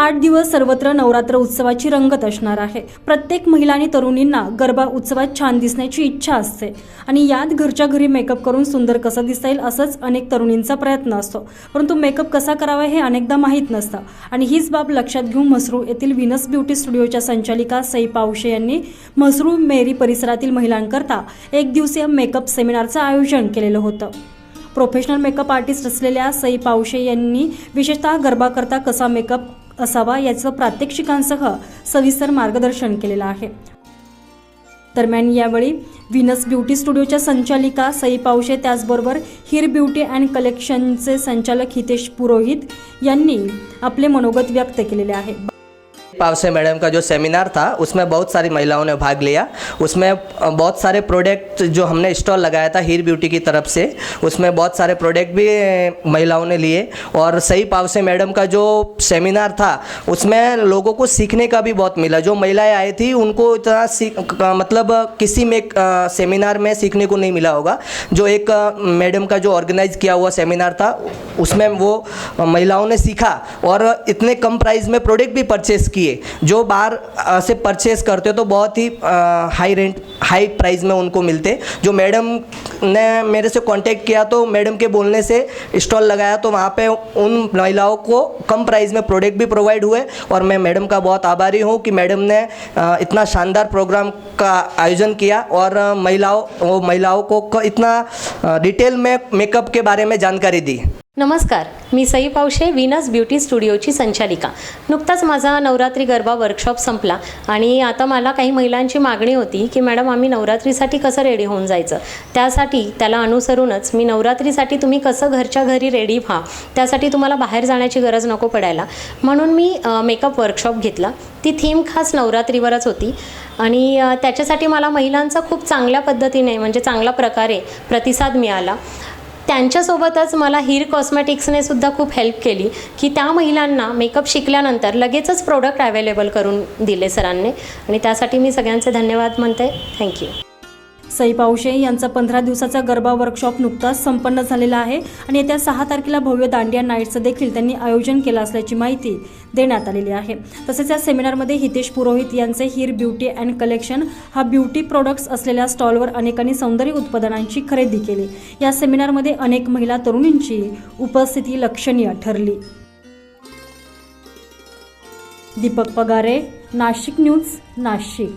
आठ दिवस सर्वत्र नवरात्र उत्सवाची रंगत असणार आहे. प्रत्येक महिला आणि तरुणींना गरबा उत्सवात छान दिसण्याची इच्छा असते. आणि यात घरच्या घरी मेकअप करून सुंदर कसं दिसता येईल असंच अनेक तरुणींचा प्रयत्न असतो. परंतु मेकअप कसा करावा हे अनेकदा माहीत नसतं. आणि हीच बाब लक्षात घेऊन म्हसरू येथील विनस ब्युटी स्टुडिओच्या संचालिका सई पावशे यांनी म्हसरू मेरी परिसरातील महिलांकरता एक दिवसीय मेकअप सेमिनारचं आयोजन केलेलं होतं. प्रोफेशनल मेकअप आर्टिस्ट असलेल्या सई पावशे यांनी विशेषतः गरबाकरता कसा मेकअप असावा याचं प्रात्यक्षिकांसह सविस्तर मार्गदर्शन केलेलं आहे. दरम्यान यावेळी व्हिनस ब्युटी स्टुडिओच्या संचालिका सई पावशे त्याचबरोबर हिर ब्युटी अँड कलेक्शनचे संचालक हितेश पुरोहित यांनी आपले मनोगत व्यक्त केलेले आहे. पावसे मैडम का जो सेमिनार था, उसमें बहुत सारी महिलाओं ने भाग लिया। उसमें बहुत सारे प्रोडक्ट जो हमने स्टॉल लगाया था हीर ब्यूटी की तरफ़ से, उसमें बहुत सारे प्रोडक्ट भी महिलाओं ने लिए। और सही पावसे मैडम का जो सेमिनार था, उसमें लोगों को सीखने का भी बहुत मिला। जो महिलाएँ आई थी, उनको इतना सीख मतलब किसी में सेमिनार में सीखने को नहीं मिला होगा। जो एक मैडम का जो ऑर्गेनाइज किया हुआ सेमिनार था, उसमें वो महिलाओं ने सीखा। और इतने कम प्राइस में प्रोडक्ट भी परचेस किए। जो बाहर से परचेस करते तो बहुत ही हाई रेंट हाई प्राइस में उनको मिलते। जो मैडम ने मेरे से कांटेक्ट किया तो मैडम के बोलने से स्टॉल लगाया तो वहाँ पे उन महिलाओं को कम प्राइस में प्रोडक्ट भी प्रोवाइड हुए। और मैं मैडम का बहुत आभारी हूँ कि मैडम ने इतना शानदार प्रोग्राम का आयोजन किया। और महिलाओं, वो महिलाओं को इतना डिटेल में मेकअप के बारे में जानकारी दी। नमस्कार मी सई पावशे विनस ब्युटी स्टुडिओची संचालिका. नुकताच माझा नवरात्री गरबा वर्कशॉप संपला आणि आता मला काही महिलांची मागणी होती की मॅडम आम्ही नवरात्रीसाठी कसं रेडी होऊन जायचं? त्यासाठी त्याला अनुसरूनच मी नवरात्रीसाठी तुम्ही कसं घरच्या घरी रेडी व्हा? त्यासाठी तुम्हाला बाहेर जाण्याची गरज नको पडायला. म्हणून मी मेकअप वर्कशॉप घेतला. ती थीम खास नवरात्रीवरच होती. आणि त्याच्यासाठी मला महिलांचा खूप चांगल्या पद्धतीने म्हणजे चांगल्या प्रकारे प्रतिसाद मिळाला. त्यांच्यासोबतच मला हीर कॉस्मॅटिक्सने सुद्धा खूप हेल्प केली की त्या महिलांना मेकअप शिकल्यानंतर लगेचच प्रोडक्ट अवेलेबल करून दिले सरांनी. आणि त्यासाठी मी सगळ्यांचे धन्यवाद म्हणते. थँक्यू सई पावशे यांचा पंधरा दिवसाचा गरबा वर्कशॉप नुकताच संपन्न झालेला आहे आणि येत्या सहा तारखेला भव्य दांडिया नाईटचं देखील त्यांनी आयोजन केलं असल्याची माहिती देण्यात आलेली आहे. तसेच या सेमिनारमध्ये हितेश पुरोहित यांचे हिर ब्युटी अँड कलेक्शन हा ब्युटी प्रोडक्ट्स असलेल्या स्टॉलवर अनेकांनी सौंदर्य उत्पादनांची खरेदी केली. या सेमिनारमध्ये अनेक महिला तरुणींची उपस्थिती लक्षणीय ठरली. दीपक पगारे नाशिक न्यूज नाशिक.